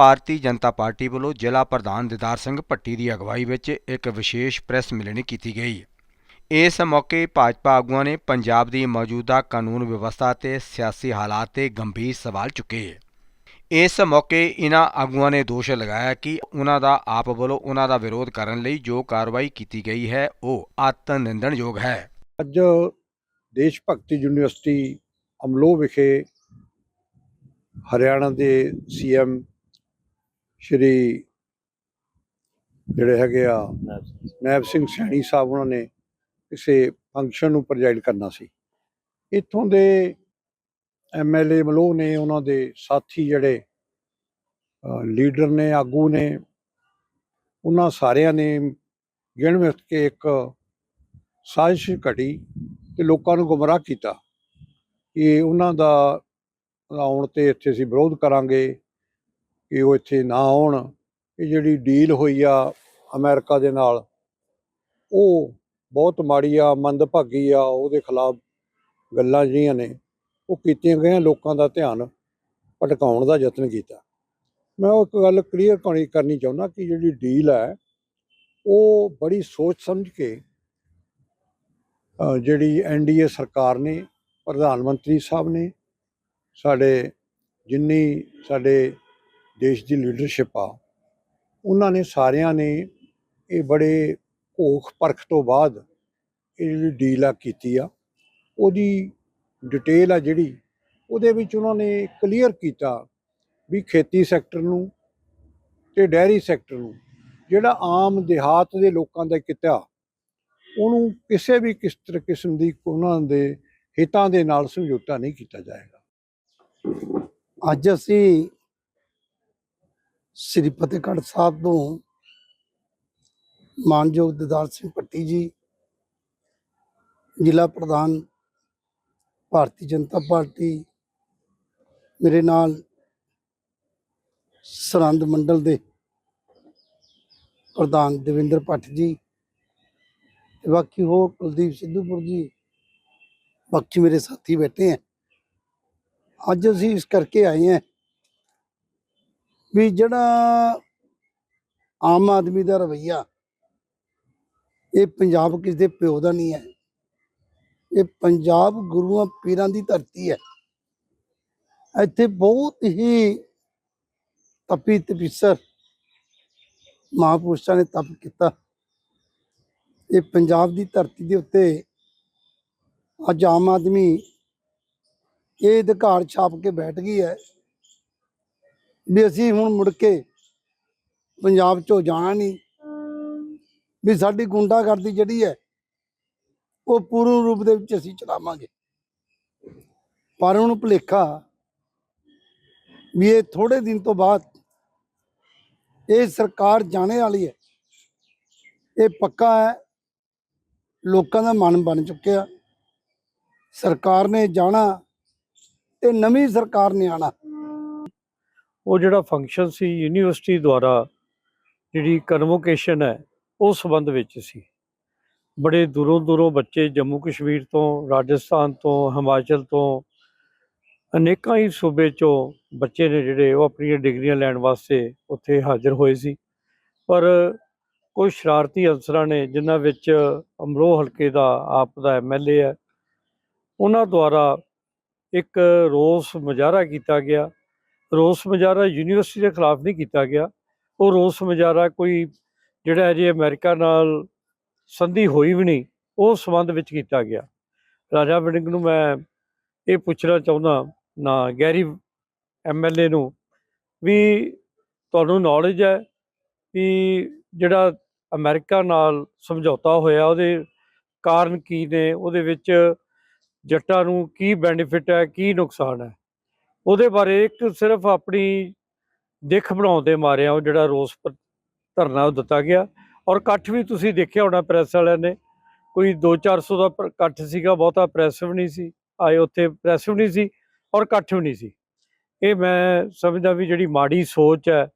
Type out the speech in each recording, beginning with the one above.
Bharatiya Janata party ਵੱਲੋਂ ਜ਼ਿਲ੍ਹਾ ਪ੍ਰਧਾਨ ਦਿਦਾਰ ਸਿੰਘ ਭੱਟੀ ਦੀ ਅਗਵਾਈ ਵਿੱਚ ਇੱਕ ਵਿਸ਼ੇਸ਼ ਪ੍ਰੈਸ ਮਿਲਣੀ ਕੀਤੀ ਗਈ। ਇਸ ਮੌਕੇ ਭਾਜਪਾ ਆਗੂਆਂ ਨੇ ਪੰਜਾਬ ਦੀ ਮੌਜੂਦਾ ਕਾਨੂੰਨ ਵਿਵਸਥਾ ਤੇ ਸਿਆਸੀ ਹਾਲਾਤ ਤੇ ਗੰਭੀਰ ਸਵਾਲ ਚੁੱਕੇ। ਇਸ ਮੌਕੇ ਇਹਨਾਂ ਆਗੂਆਂ ਨੇ ਦੋਸ਼ ਲਗਾਇਆ ਕਿ ਉਹਨਾਂ ਦਾ ਆਪ ਵੱਲੋਂ ਉਹਨਾਂ ਦਾ ਵਿਰੋਧ ਕਰਨ ਲਈ ਜੋ ਕਾਰਵਾਈ ਕੀਤੀ ਗਈ ਹੈ, ਉਹ ਅਤ ਨਿੰਦਣਯੋਗ ਹੈ। ਅੱਜ ਦੇਸ਼ ਭਗਤੀ ਯੂਨੀਵਰਸਿਟੀ ਅਮਲੋ ਵਿਖੇ ਹਰਿਆਣਾ ਦੇ ਸੀਐਮ ਸ਼੍ਰੀ ਜਿਹੜੇ ਹੈਗੇ ਆ ਨੈਬ ਸਿੰਘ ਸੈਣੀ। ਸਾਹਿਬ ਉਹਨਾਂ ਨੇ ਕਿਸੇ ਫੰਕਸ਼ਨ ਨੂੰ ਪ੍ਰੈਜ਼ਾਈਡ ਕਰਨਾ ਸੀ। ਇੱਥੋਂ ਦੇ ਐਮਐਲਏ ਮਲੋ ਨੇ ਉਹਨਾਂ ਦੇ ਸਾਥੀ ਜਿਹੜੇ ਲੀਡਰ ਨੇ ਆਗੂ ਨੇ ਉਹਨਾਂ ਸਾਰਿਆਂ ਨੇ ਗਿਣ ਮਿਥ ਕੇ ਇੱਕ ਸਾਜ਼ਿਸ਼ ਘਟੀ ਤੇ ਲੋਕਾਂ ਨੂੰ ਗੁੰਮਰਾਹ ਕੀਤਾ ਕਿ ਉਹਨਾਂ ਦਾ ਆਉਣ ਤੇ ਇੱਥੇ ਅਸੀਂ ਵਿਰੋਧ ਕਰਾਂਗੇ। ਕਿ ਉਹ ਇੱਥੇ ਨਾ ਆਉਣ ਇਹ ਜਿਹੜੀ ਡੀਲ ਹੋਈ ਆ ਅਮਰੀਕਾ ਦੇ ਨਾਲ ਉਹ ਬਹੁਤ ਮਾੜੀ ਆ ਮੰਦਭਾਗੀ ਆ ਉਹਦੇ ਖਿਲਾਫ ਗੱਲਾਂ ਜਿਹੜੀਆਂ ਨੇ ਉਹ ਕੀਤੀਆਂ ਗਈਆਂ ਲੋਕਾਂ ਦਾ ਧਿਆਨ ਭਟਕਾਉਣ ਦਾ ਯਤਨ ਕੀਤਾ। ਮੈਂ ਉਹ ਇੱਕ ਗੱਲ ਕਲੀਅਰ ਕਰਨੀ ਕਰਨੀ ਚਾਹੁੰਦਾ ਕਿ ਜਿਹੜੀ ਡੀਲ ਹੈ ਉਹ ਬੜੀ ਸੋਚ ਸਮਝ ਕੇ ਅ, ਜਿਹੜੀ ਐਨਡੀਏ ਸਰਕਾਰ ਨੇ ਪ੍ਰਧਾਨ ਮੰਤਰੀ ਸਾਹਿਬ ਨੇ ਸਾਡੇ ਜਿੰਨੀ ਸਾਡੇ ਦੇਸ਼ ਦੀ ਲੀਡਰਸ਼ਿਪ ਆ। ਉਹਨਾਂ ਨੇ ਸਾਰਿਆਂ ਨੇ ਇਹ ਬੜੇ ਭੋਖ ਪਰਖ ਤੋਂ ਬਾਅਦ ਇਹ ਜਿਹੜੀ ਡੀਲ ਆ ਕੀਤੀ ਆ, ਉਹਦੀ ਡਿਟੇਲ ਆ ਜਿਹੜੀ, ਉਹਦੇ ਵਿੱਚ ਉਹਨਾਂ ਨੇ ਕਲੀਅਰ ਕੀਤਾ ਵੀ ਖੇਤੀ ਸੈਕਟਰ ਨੂੰ ਤੇ ਡੈਰੀ ਸੈਕਟਰ ਨੂੰ, ਜਿਹੜਾ ਆਮ ਦਿਹਾਤ ਦੇ ਲੋਕਾਂ ਦਾ ਕਿੱਤਾ, ਉਹਨੂੰ ਕਿਸੇ ਵੀ ਕਿਸ ਤਰ੍ਹਾਂ ਕਿਸਮ ਦੀ ਉਹਨਾਂ ਦੇ ਹਿੱਤਾਂ ਦੇ ਨਾਲ ਸਮਝੌਤਾ ਨਹੀਂ ਕੀਤਾ ਜਾਏਗਾ। ਅੱਜ ਅਸੀਂ ਸ੍ਰੀ ਫਤਿਹਗੜ੍ਹ ਸਾਹਿਬ ਤੋਂ ਮਾਨਯੋਗ ਦਿਦਾਰ ਸਿੰਘ ਭੱਟੀ ਜੀ, ਜ਼ਿਲ੍ਹਾ ਪ੍ਰਧਾਨ ਭਾਰਤੀ ਜਨਤਾ ਪਾਰਟੀ, ਮੇਰੇ ਨਾਲ ਸਰੰਦ ਮੰਡਲ ਦੇ ਪ੍ਰਧਾਨ ਦਵਿੰਦਰ ਭੱਟ ਜੀ ਤੇ ਬਾਕੀ ਹੋਰ ਕੁਲਦੀਪ ਸਿੱਧੂਪੁਰ ਜੀ, ਬਾਕੀ ਮੇਰੇ ਸਾਥੀ ਬੈਠੇ ਹੈ ਅੱਜ ਅਸੀਂ ਇਸ ਕਰਕੇ ਆਏ ਹਾਂ ਵੀ ਜਿਹੜਾ ਆਮ ਆਦਮੀ ਦਾ ਰਵਈਆ, ਇਹ ਪੰਜਾਬ ਕਿਸ ਦੇ ਪਿਓ ਦਾ ਨਹੀਂ ਹੈ। ਇਹ ਪੰਜਾਬ ਗੁਰੂਆਂ ਪੀਰਾਂ ਦੀ ਧਰਤੀ ਹੈ। ਇੱਥੇ ਬਹੁਤ ਹੀ ਤਪੀ ਤਪੀਸਰ ਮਹਾਂਪੁਰਸ਼ਾਂ ਨੇ ਤਪ ਕੀਤਾ। ਇਹ ਪੰਜਾਬ ਦੀ ਧਰਤੀ ਦੇ ਉੱਤੇ ਅੱਜ ਆਮ ਆਦਮੀ ਇਹ ਅਧਿਕਾਰ ਛਾਪ ਕੇ ਬੈਠ ਗਈ ਹੈ। ਵੀ ਅਸੀਂ ਹੁਣ ਮੁੜ ਕੇ ਪੰਜਾਬ ਚੋਂ ਜਾਣਾ ਨਹੀਂ। ਵੀ ਸਾਡੀ ਗੁੰਡਾਗਰਦੀ ਜਿਹੜੀ ਹੈ, ਉਹ ਪੂਰਨ ਰੂਪ ਦੇ ਵਿੱਚ ਅਸੀਂ ਚਲਾਵਾਂਗੇ। ਪਰ ਉਹਨੂੰ ਭੁਲੇਖਾ ਵੀ ਇਹ ਥੋੜੇ ਦਿਨ ਤੋਂ ਬਾਅਦ ਇਹ ਸਰਕਾਰ ਜਾਣੇ ਵਾਲੀ ਹੈ। ਇਹ ਪੱਕਾ ਹੈ। ਲੋਕਾਂ ਦਾ ਮਨ ਬਣ ਚੁੱਕਿਆ। ਸਰਕਾਰ ਨੇ ਜਾਣਾ ਤੇ ਨਵੀਂ ਸਰਕਾਰ ਨੇ ਆਣਾ ਉਹ ਜਿਹੜਾ ਫੰਕਸ਼ਨ ਸੀ ਯੂਨੀਵਰਸਿਟੀ ਦੁਆਰਾ ਜਿਹੜੀ ਕਨਵੋਕੇਸ਼ਨ ਹੈ ਉਸ ਸੰਬੰਧ ਵਿੱਚ ਸੀ। ਬੜੇ ਦੂਰੋਂ ਦੂਰੋਂ ਬੱਚੇ ਜੰਮੂ ਕਸ਼ਮੀਰ ਤੋਂ, ਰਾਜਸਥਾਨ ਤੋਂ, ਹਿਮਾਚਲ ਤੋਂ, ਅਨੇਕਾਂ ਹੀ ਸੂਬੇ ਚੋਂ ਬੱਚੇ ਨੇ ਜਿਹੜੇ ਉਹ ਆਪਣੀਆਂ ਡਿਗਰੀਆਂ ਲੈਣ ਵਾਸਤੇ ਉੱਥੇ ਹਾਜ਼ਰ ਹੋਏ ਸੀ। ਪਰ ਕੁਝ ਸ਼ਰਾਰਤੀ ਅਨਸਰਾਂ ਨੇ, ਜਿਨ੍ਹਾਂ ਵਿੱਚ ਅਮਰੋਹ ਹਲਕੇ ਦਾ ਆਪ ਦਾ ਐਮਐਲਏ ਹੈ, ਉਹਨਾਂ ਦੁਆਰਾ ਇੱਕ ਰੋਸ ਮੁਜ਼ਾਹਰਾ ਕੀਤਾ ਗਿਆ। ਰੋਸ ਮੁਜ਼ਾਹਰਾ ਯੂਨੀਵਰਸਿਟੀ ਦੇ ਖਿਲਾਫ ਨਹੀਂ ਕੀਤਾ ਗਿਆ। ਉਹ ਰੋਸ ਮੁਜ਼ਾਹਰਾ ਕੋਈ ਜਿਹੜਾ ਅਜੇ ਅਮਰੀਕਾ ਨਾਲ ਸੰਧੀ ਹੋਈ ਵੀ ਨਹੀਂ, ਉਹ ਸੰਬੰਧ ਵਿੱਚ ਕੀਤਾ ਗਿਆ। ਰਾਜਾ ਵੜਿੰਗ ਨੂੰ ਮੈਂ ਇਹ ਪੁੱਛਣਾ ਚਾਹੁੰਦਾ ਨਾ, ਗੈਰੀ ਐਮਐਲਏ ਨੂੰ ਵੀ ਤੁਹਾਨੂੰ ਨੌਲੇਜ ਹੈ ਵੀ ਜਿਹੜਾ ਅਮਰੀਕਾ ਨਾਲ ਸਮਝੌਤਾ ਹੋਇਆ, ਉਹਦੇ ਕਾਰਨ ਕੀ ਨੇ, ਉਹਦੇ ਵਿੱਚ ਜੱਟਾਂ ਨੂੰ ਕੀ ਬੈਨੀਫਿਟ ਹੈ, ਕੀ ਨੁਕਸਾਨ ਹੈ? ਉਹਦੇ ਬਾਰੇ ਇੱਕ ਸਿਰਫ ਆਪਣੀ ਦਿੱਖ ਬਣਾਉਣ ਦੇ ਮਾਰਿਆ ਉਹ ਜਿਹੜਾ ਰੋਸ ਧਰਨਾ ਉਹ ਦਿੱਤਾ ਗਿਆ। ਔਰ ਇਕੱਠ ਵੀ ਤੁਸੀਂ ਦੇਖਿਆ ਹੋਣਾ ਪ੍ਰੈਸ ਵਾਲਿਆਂ ਨੇ, ਕੋਈ 2-400 ਦਾ ਇਕੱਠ ਸੀਗਾ, ਬਹੁਤਾ ਪ੍ਰੈਸ ਵੀ ਨਹੀਂ ਸੀ, ਆਏ ਉੱਥੇ ਪ੍ਰੈਸ ਵੀ ਨਹੀਂ ਸੀ ਔਰ ਇਕੱਠ ਵੀ ਨਹੀਂ ਸੀ। ਇਹ ਮੈਂ ਸਮਝਦਾ ਵੀ ਜਿਹੜੀ ਮਾੜੀ ਸੋਚ ਹੈ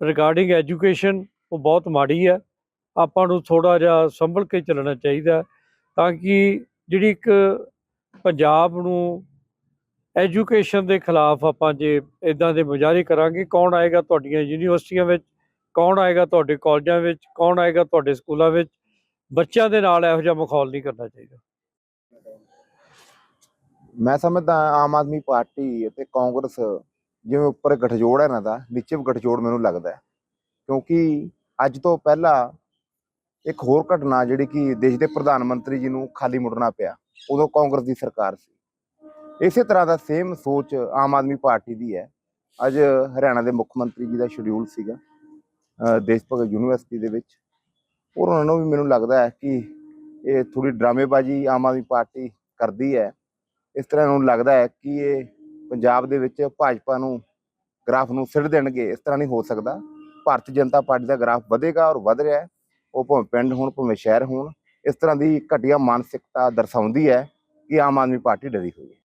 ਰਿਗਾਰਡਿੰਗ ਐਜੂਕੇਸ਼ਨ ਉਹ ਬਹੁਤ ਮਾੜੀ ਹੈ। ਆਪਾਂ ਨੂੰ ਥੋੜਾ ਜਿਹਾ ਸੰਭਲ ਕੇ ਚੱਲਣਾ ਚਾਹੀਦਾ ਤਾਂ ਕਿ ਜਿਹੜੀ ਇੱਕ ਪੰਜਾਬ ਨੂੰ ਐਜੂਕੇਸ਼ਨ ਦੇ ਖਿਲਾਫ ਆਪਾਂ ਜੇ ਇਦਾਂ ਦੇ ਮੁਜ਼ਾਹਰੇ ਕਰਾਂਗੇ, ਕੌਣ ਆਏਗਾ ਤੁਹਾਡੀਆਂ ਯੂਨੀਵਰਸਿਟੀਆਂ ਵਿੱਚ, ਕੌਣ ਆਏਗਾ ਤੁਹਾਡੇ ਕਾਲਜਾਂ ਵਿੱਚ, ਕੌਣ ਆਏਗਾ ਤੁਹਾਡੇ ਸਕੂਲਾਂ ਵਿੱਚ, ਬੱਚਿਆਂ ਦੇ ਨਾਲ ਇਹੋ ਜਿਹਾ ਮਾਹੌਲ ਨਹੀਂ ਕਰਨਾ ਚਾਹੀਦਾ। ਮੈਂ ਸਮਝਦਾ ਆਮ ਆਦਮੀ ਪਾਰਟੀ ਅਤੇ ਕਾਂਗਰਸ ਜਿਵੇਂ ਉੱਪਰ ਗਠਜੋੜ ਹੈ ਇਹਨਾਂ ਦਾ, ਨੀਚੇ ਵੀ ਗਠਜੋੜ ਮੈਨੂੰ ਲੱਗਦਾ ਹੈ। ਕਿਉਂਕਿ ਅੱਜ ਤੋਂ ਪਹਿਲਾਂ ਇੱਕ ਹੋਰ ਘਟਨਾ ਜਿਹੜੀ ਕਿ ਦੇਸ਼ ਦੇ ਪ੍ਰਧਾਨ ਮੰਤਰੀ ਜੀ ਨੂੰ ਖਾਲੀ ਮੁੜਨਾ ਪਿਆ, ਉਦੋਂ ਕਾਂਗਰਸ ਦੀ ਸਰਕਾਰ ਸੀ। ਇਸੇ ਤਰ੍ਹਾਂ ਦਾ ਸੇਮ ਸੋਚ ਆਮ ਆਦਮੀ ਪਾਰਟੀ ਦੀ ਹੈ। ਅੱਜ ਹਰਿਆਣਾ ਦੇ ਮੁੱਖ ਮੰਤਰੀ ਜੀ ਦਾ ਸ਼ਡਿਊਲ ਸੀਗਾ ਦੇਸ਼ ਭਗਤ ਯੂਨੀਵਰਸਿਟੀ ਦੇ ਵਿੱਚ। ਔਰ ਉਹਨਾਂ ਨੂੰ ਵੀ ਮੈਨੂੰ ਲੱਗਦਾ ਹੈ ਕਿ ਇਹ ਥੋੜੀ ਡਰਾਮੇਬਾਜ਼ੀ ਆਮ ਆਦਮੀ ਪਾਰਟੀ ਕਰਦੀ ਹੈ। ਇਸ ਤਰ੍ਹਾਂ ਨੂੰ ਲੱਗਦਾ ਹੈ ਕਿ ਇਹ ਪੰਜਾਬ ਦੇ ਵਿੱਚ ਭਾਜਪਾ ਨੂੰ ਗ੍ਰਾਫ ਨੂੰ ਸਿਰ ਦੇਣਗੇ। ਇਸ ਤਰ੍ਹਾਂ ਨਹੀਂ ਹੋ ਸਕਦਾ। ਭਾਰਤੀ ਜਨਤਾ ਪਾਰਟੀ ਦਾ ਗ੍ਰਾਫ ਵਧੇਗਾ ਔਰ ਵਧ ਰਿਹਾ ਹੈ। ਉਹ ਭਾਵੇਂ ਪਿੰਡ ਹੋਣ, ਭਾਵੇਂ ਸ਼ਹਿਰ ਹੋਣ, ਇਸ ਤਰ੍ਹਾਂ ਦੀ ਘਟੀਆ ਮਾਨਸਿਕਤਾ ਦਰਸਾਉਂਦੀ ਹੈ ਕਿ ਆਮ ਆਦਮੀ ਪਾਰਟੀ ਡਰੀ ਹੋਈ ਹੈ।